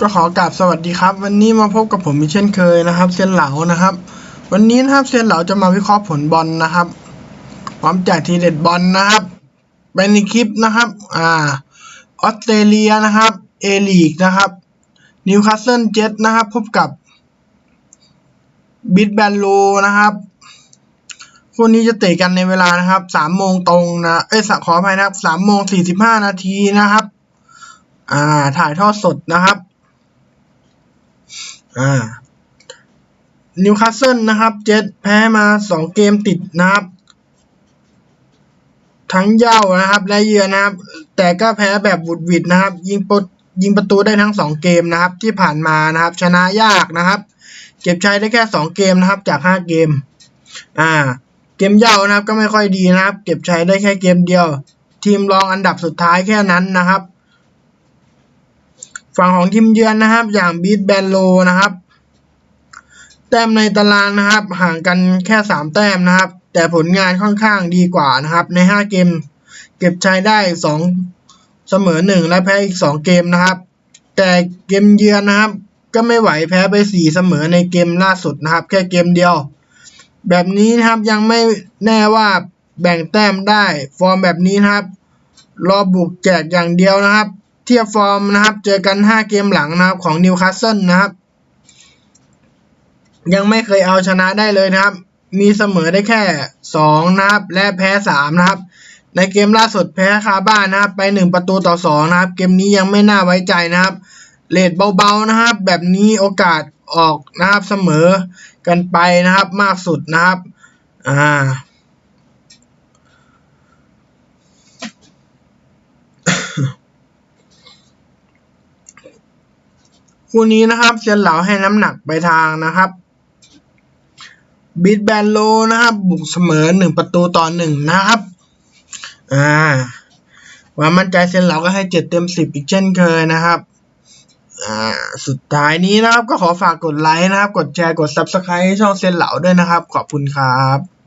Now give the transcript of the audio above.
ก็ขอกราบสวัสดีครับ วันนี้มาพบกับผมอีกเช่นเคยนะครับเซียนเหลานะครับ วันนี้นะครับเซียนเหลาจะมาวิเคราะห์ผลบอลนะครับพร้อมจากทีเด็ดบอลนะครับไปในคลิปนะครับอ่าออสเตรเลียนะครับเอลีกนะครับนิวคาสเซิลเจ็ตนะครับพบกับบิดแบนโลนะครับคู่นี้จะเตะกันในเวลานะครับสามโมงตรงนะเอ้ยขออภัยนะครับสามโมงสี่สิบห้านาทีนะครับ อ่าถ่ายทอดสดนะครับ อ่านิวคาสเซิลนะครับ เจ็ดแพ้มาสองเกมติดนะครับ ทั้งเย่านะครับ และเยือนนะครับ แต่ก็แพ้แบบบุดวิดนะครับ ยิงปดยิงประตูได้ทั้งสองเกมนะครับ ที่ผ่านมานะครับ ชนะยากนะครับ เก็บชัยได้แค่สองเกมนะครับ จากห้าเกม อ่า เกมเย่านะครับ ก็ไม่ค่อยดีนะครับ เก็บชัยได้แค่เกมเดียว ทีมรองอันดับสุดท้ายแค่นั้นนะครับ ฝั่งของทีมเยือนนะครับ อย่างบีทแบนโลนะครับ แต้มในตารางนะครับ ห่างกันแค่สามแต้มนะครับ แต่ผลงานค่อนข้างดีกว่านะครับ ในห้าเกม เก็บชัยได้สองเสมอหนึ่งและแพ้อีกสองเกมนะครับ แต่เกมเยือนนะครับ ก็ไม่ไหวแพ้ไปสี่เสมอในเกมล่าสุดนะครับ แค่เกมเดียว แบบนี้นะครับยังไม่แน่ว่าแบ่งแต้มได้ ฟอร์มแบบนี้นะครับ รอบุกแจกอย่างเดียวนะครับ เทียบฟอร์มนะครับ เจอกัน 5 เกมหลังนะครับของนิวคาสเซิลนะครับ ยังไม่เคยเอาชนะได้เลยนะครับ มีเสมอได้แค่ 2 นะครับ และแพ้ 3 นะครับ ในเกมล่าสุดแพ้คาบ้านนะครับ ไป 1 ประตูต่อ 2 นะครับ เกมนี้ยังไม่น่าไว้ใจนะครับเลทเบาๆนะครับ แบบนี้โอกาสออกนะครับเสมอกันไปนะครับ มากสุดนะครับ อ่า คู่นี้นะครับเซียนเหลาให้น้ำหนักไปทางนะครับบิดแบนโลนะครับ บุกเสมอหนึ่งประตูต่อหนึ่งนะครับอ่าความมั่นใจเซียนเหลาก็ให้เจ็ดเต็มสิบอีกเช่นเคยนะครับอ่าสุดท้ายนี้นะครับก็ขอฝากกดไลค์นะครับ กดแชร์กด subscribe ให้ช่องเซียนเหลาด้วยนะครับ ขอบคุณครับ